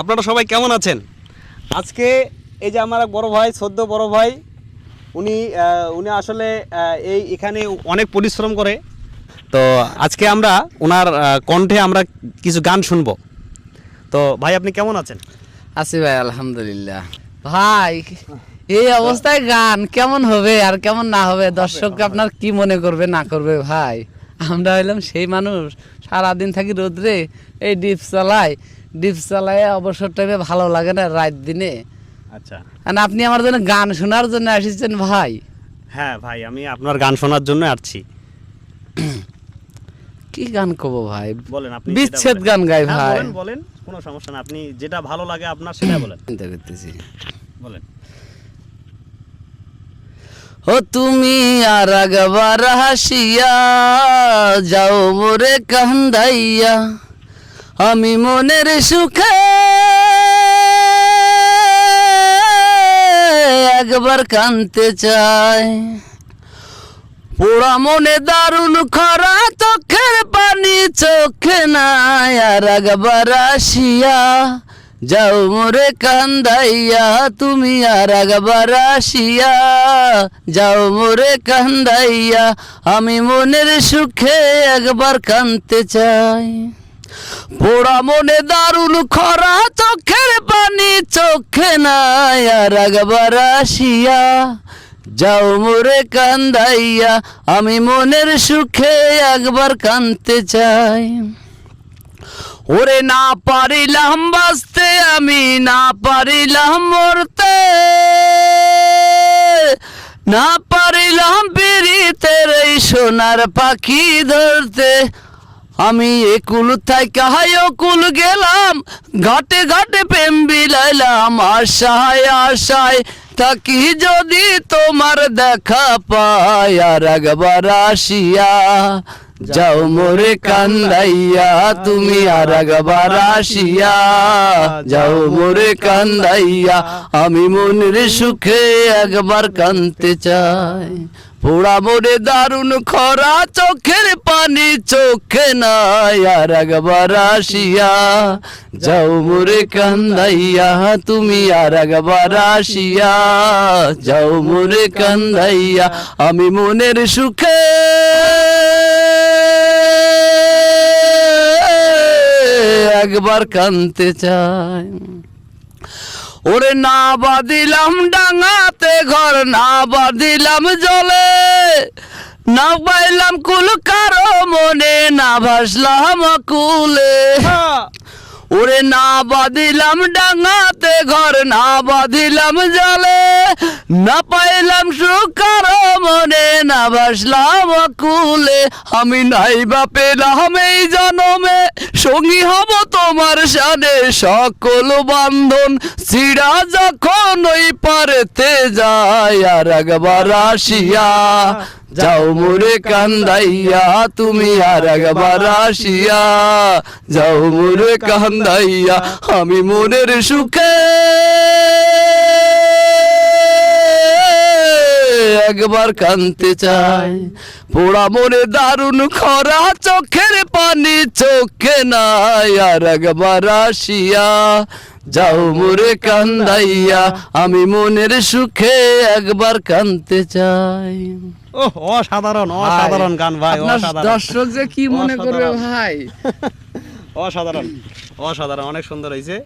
আপনারা সবাই কেমন আছেন? আজকে এই যে আমার এক বড় ভাই সদ্য বড় ভাই উনি উনি আসলে এই এখানে অনেক পরিশ্রম করে। তো আজকে আমরা ওনার কণ্ঠে আমরা কিছু গান শুনব। তো ভাই আপনি কেমন আছেন? আছি ভাই আলহামদুলিল্লাহ। ভাই এই অবস্থায় গান কেমন হবে আর কেমন না হবে? দর্শক আপনার কি মনে করবে না করবে ভাই? আমরা হইলাম সেই মানুষ। সারাদিন থাকি রোদ্রে এই ডিপ চালাই ডিপ চালায় অবসর টাইমে ভালো লাগে না রাত দিনে। আচ্ছা। আপনি আমার জন্য গান শোনার জন্য এসেছেন ভাই। হ্যাঁ ভাই আমি আপনার গান শোনার জন্য আসছি। কি গান কব ভাই? বলেন আপনি বিচ্ছেদ গান গাই হ্যাঁ, ভাই। বলেন বলেন কোনো সমস্যা না আপনি যেটা ভালো লাগে আপনার সেটা বলেন। চিন্তা করতেছি। বলেন। ও তুমি আর একবার হাসিয়া যাও মোরে কান্দাইয়া। আমি মনের সুখে একবার কানতে চাই। পোড়া মনে দারুণ খরা চোখের পানি চোখে নাই আর একবার আসিয়া যাও মোরে কান্দাইয়া, তুমি আর একবার আসিয়া। যাও মোরে কান্দাইয়া, আমি মনের সুখে একবার কানতে চাই। পোড়া মনে দারুণ খরা, চোখের পানি চোখে নাই, আর একবার আসিয়া। যাও মোরে কান্দাইয়া, আমি মনের সুখে একবার কানতে চাই। ওরে না পারিলাম বাঁচতে, আমি না পারিলাম মরতে। না পারিলাম পিড়িতের এই সোনার পাখি ধরতে। আমি একুল থাইকা হাই অকুল গেলাম। ঘাটে ঘাটে প্রেম বিলাইলাম, আশায় আশায়। তাকি যদি তোমার দেখা পায় আর একবার আসিয়া যাও মোরে কান্দাইয়া, তুমি আর একবার আসিয়া। যাও মোরে কান্দাইয়া, আমি মনের সুখে একবার কানতে চাই। পোড়া মোরে দারুণ খরা, চোখের পানি চোখে নাই আর একবার আসিয়া। যাও মোরে কান্দাইয়া, তুমি আর একবার আসিয়া। যাও মোরে কান্দাইয়া, আমি মনের সুখে একবার কানতে চায় ওরে না বাঁধিলাম ডাঙাতে ঘর, না বাঁধিলাম জলে। না পাইলাম কুল কারও মনে, না ভাসলাম কুলে ওরে না বাদিলাম ডাঙাতে, ঘর না বাদিলাম জলে। না পাইলাম সুকার মনে, না ভাসলাম কুলে আমি নাই বা পেলাম জনমে। সঙ্গী হব তোমার সাথে সকল বান্ধন। সিরা যখন ওই পারেতে যায়, আর একবার আসিয়া যাও মোরে কান্দাইয়া। তুমি আর একবার আসিয়া যাও মোরে কান্দাইয়া আমি মনের সুখে। একবার কানতে চাই পোড়া মনে দারুণ খরা চোখের পানি চোখে নাই। আর একবার আসিয়া যাও মোরে কান্দাইয়া আমি মনের সুখে একবার কানতে চাই। ও অসাধারণ অসাধারণ গান ভাই অসাধারণ। দর্শক যে কি মনে করবে। ভাই? অসাধারণ। অসাধারণ অনেক সুন্দর হয়েছে